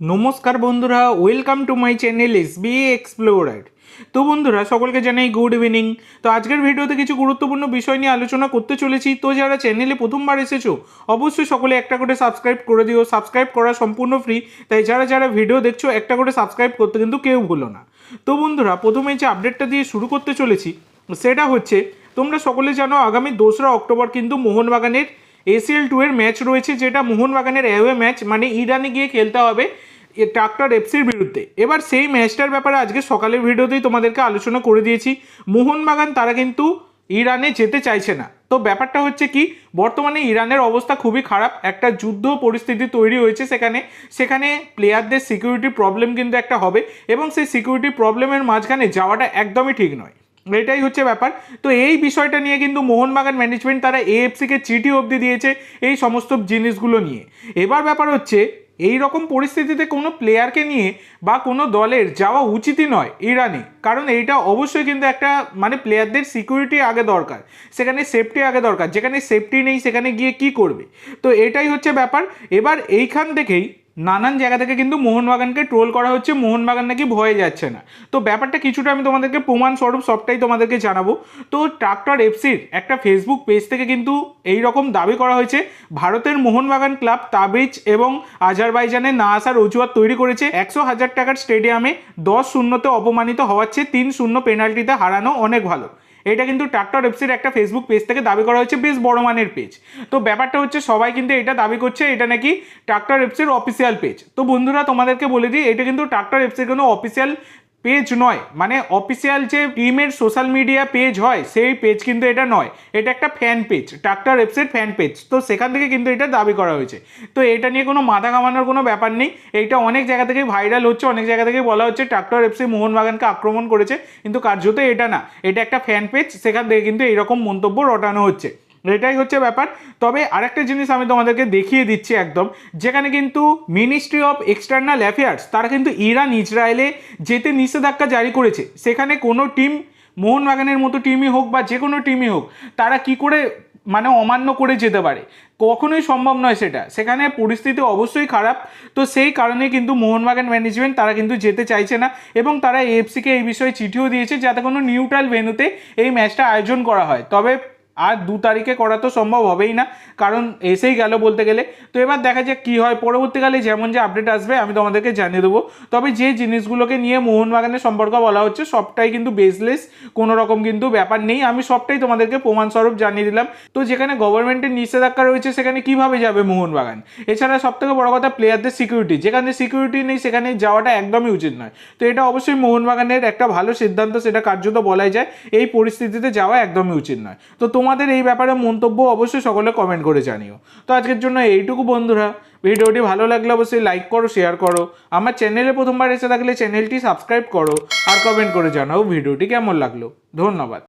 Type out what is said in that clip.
নমস্কার বন্ধুরা welcome to my channel S B explorer তো বন্ধুরা, সকলকে জানাই গুড ইভিনিং তো আজকের ভিডিওতে কিছু গুরুত্বপূর্ণ বিষয় নিয়ে আলোচনা করতে চলেছি। তো যারা চ্যানেলে প্রথমবার এসেছ, অবশ্যই সকলে একটা করে সাবস্ক্রাইব করে দিও। সাবস্ক্রাইব করা সম্পূর্ণ ফ্রি তাই যারা যারা ভিডিও দেখছ, একটা করে সাবস্ক্রাইব করতে কিন্তু কেউ ভুলো না। তো বন্ধুরা, প্রথমে যে আপডেটটা দিয়ে শুরু করতে চলেছি, সেটা হচ্ছে, তোমরা সকলে জানো, আগামী দোসরা অক্টোবর কিন্তু মোহনবাগানের এসিএল টু এর ম্যাচ রয়েছে, যেটা মোহনবাগানের অ্যাওয়ে ম্যাচ মানে ইরানে গিয়ে খেলতে হবে। ট্রাক্টর এফসির বিরুদ্ধে। এবার সেই ম্যাচটার ব্যাপারে আজকে সকালের ভিডিওতেই তোমাদেরকে আলোচনা করে দিয়েছি। মোহনবাগান তারা কিন্তু ইরানে যেতে চাইছে না। তো ব্যাপারটা হচ্ছে কি, বর্তমানে ইরানের অবস্থা খুবই খারাপ। একটা যুদ্ধ পরিস্থিতি তৈরি হয়েছে সেখানে। সেখানে প্লেয়ারদের সিকিউরিটি প্রবলেম কিন্তু একটা হবে এবং সেই সিকিউরিটি প্রবলেমের মাঝখানে যাওয়াটা একদমই ঠিক নয়। এটাই হচ্ছে ব্যাপার। তো এই বিষয়টা নিয়ে কিন্তু মোহনবাগান ম্যানেজমেন্ট তারা এএফসিকে চিঠি অবধি দিয়েছে এই সমস্ত জিনিসগুলো নিয়ে। এবার ব্যাপার হচ্ছে এই রকম পরিস্থিতিতে কোনো প্লেয়ারকে নিয়ে বা কোনো দলের যাওয়া উচিতই নয় ইরানে কারণ এইটা অবশ্যই কিন্তু একটা মানে প্লেয়ারদের সিকিউরিটি আগে দরকার, সেখানে সেফটি আগে দরকার, যেখানে সেফটি নেই সেখানে গিয়ে কি করবে? তো এটাই হচ্ছে ব্যাপার। এবার এইখান থেকেই নানান জায়গা থেকে কিন্তু মোহনবাগানকে ট্রোল করা হচ্ছে, মোহনবাগান নাকি ভয়ে যাচ্ছে না। তো ব্যাপারটা কিছুটা আমি তোমাদেরকে প্রমাণ স্বরূপ সবটাই তোমাদেরকে জানাব। তো ট্রাক্টর এফসির একটা ফেসবুক পেজ থেকে কিন্তু এই রকম দাবি করা হয়েছে, ভারতের মোহনবাগান ক্লাব তাবিজ এবং আজারবাইজানে না আসার অজুহাত তৈরি করেছে, একশো হাজার টাকার স্টেডিয়ামে দশ শূন্যতে অপমানিত হওয়ার চেয়ে তিন শূন্য পেনাল্টিতে হারানো অনেক ভালো। এটা কিন্তু ট্রাক্টর এফসির একটা ফেসবুক পেজ থেকে দাবি করা হয়েছে, বেশ বড় মানের পেজ তো ব্যাপারটা হচ্ছে সবাই কিন্তু এটা দাবি করছে, এটা নাকি ট্রাক্টর এফসির অফিসিয়াল পেজ তো বন্ধুরা, তোমাদেরকে বলে দিই, এটা কিন্তু ট্রাক্টর এফসির কোনো অফিসিয়াল পেজ নয়। মানে অফিসিয়াল যে টিমের সোশ্যাল মিডিয়া পেজ হয়, সেই পেজ কিন্তু এটা নয়। এটা একটা ফ্যান পেজ ট্রাক্টর এফসির ফ্যান পেজ তো সেখান থেকে কিন্তু এটা দাবি করা হয়েছে। তো এটা নিয়ে কোনো মাথা কামানোর কোনো ব্যাপার নেই। এইটা অনেক জায়গা থেকে ভাইরাল হচ্ছে, অনেক জায়গা থেকে বলা হচ্ছে ট্রাক্টর এফসি মোহনবাগানকে আক্রমণ করেছে। কিন্তু কার্যত এটা না, এটা একটা ফ্যান পেজ সেখান থেকে কিন্তু এইরকম মন্তব্য রটানো হচ্ছে। এটাই হচ্ছে ব্যাপার। তবে আরেকটা জিনিস আমি তোমাদেরকে দেখিয়ে দিচ্ছি একদম, যেখানে কিন্তু মিনিস্ট্রি অফ এক্সটার্নাল অ্যাফেয়ার্স তারা কিন্তু ইরান, ইসরায়েলে যেতে নিষেধাজ্ঞা জারি করেছে। সেখানে কোনো টিম, মোহনবাগানের মতো টিমই হোক বা যে কোনো টিমই হোক, তারা কি করে মানে অমান্য করে যেতে পারে? কখনোই সম্ভব নয় সেটা। সেখানে পরিস্থিতি অবশ্যই খারাপ। তো সেই কারণে কিন্তু মোহনবাগান ম্যানেজমেন্ট তারা কিন্তু যেতে চাইছে না এবং তারা এএফসিকে এই বিষয়ে চিঠিও দিয়েছে যাতে কোনো নিউট্রাল ভেনুতে এই ম্যাচটা আয়োজন করা হয়। তবে আর দু তারিখে করা তো সম্ভব হবেই না, কারণ এসেই গেল বলতে গেলে। তো এবার দেখা যাক কী হয়, পরবর্তীকালে যেমন যে আপডেট আসবে আমি তোমাদেরকে জানিয়ে দেবো। তবে যে জিনিসগুলোকে নিয়ে মোহনবাগানের সম্পর্ক বলা হচ্ছে, সবটাই কিন্তু বেসলেস কোনো রকম কিন্তু ব্যাপার নেই। আমি সবটাই তোমাদেরকে প্রমাণস্বরূপ জানিয়ে দিলাম। তো যেখানে গভর্নমেন্টের নিষেধাজ্ঞা রয়েছে, সেখানে কীভাবে যাবে মোহনবাগান? এছাড়া সবথেকে বড় কথা প্লেয়ারদের সিকিউরিটি যেখানে সিকিউরিটি নেই, সেখানে যাওয়াটা একদমই উচিত নয়। তো এটা অবশ্যই মোহনবাগানের একটা ভালো সিদ্ধান্ত, সেটা কার্যত বলাই যায়। এই পরিস্থিতিতে যাওয়া একদমই উচিত নয়। তো তোমাদের এই ব্যাপারে মন্তব্য অবশ্যই সকলে কমেন্ট করে জানিও। তো আজকের জন্য এইটুকু বন্ধুরা। ভিডিওটি ভালো লাগলে অবশ্যই লাইক করো শেয়ার করো। আমার চ্যানেলে প্রথমবার এসে থাকলে চ্যানেলটি সাবস্ক্রাইব করো আর কমেন্ট করে জানাও ভিডিওটি কেমন লাগল। ধন্যবাদ।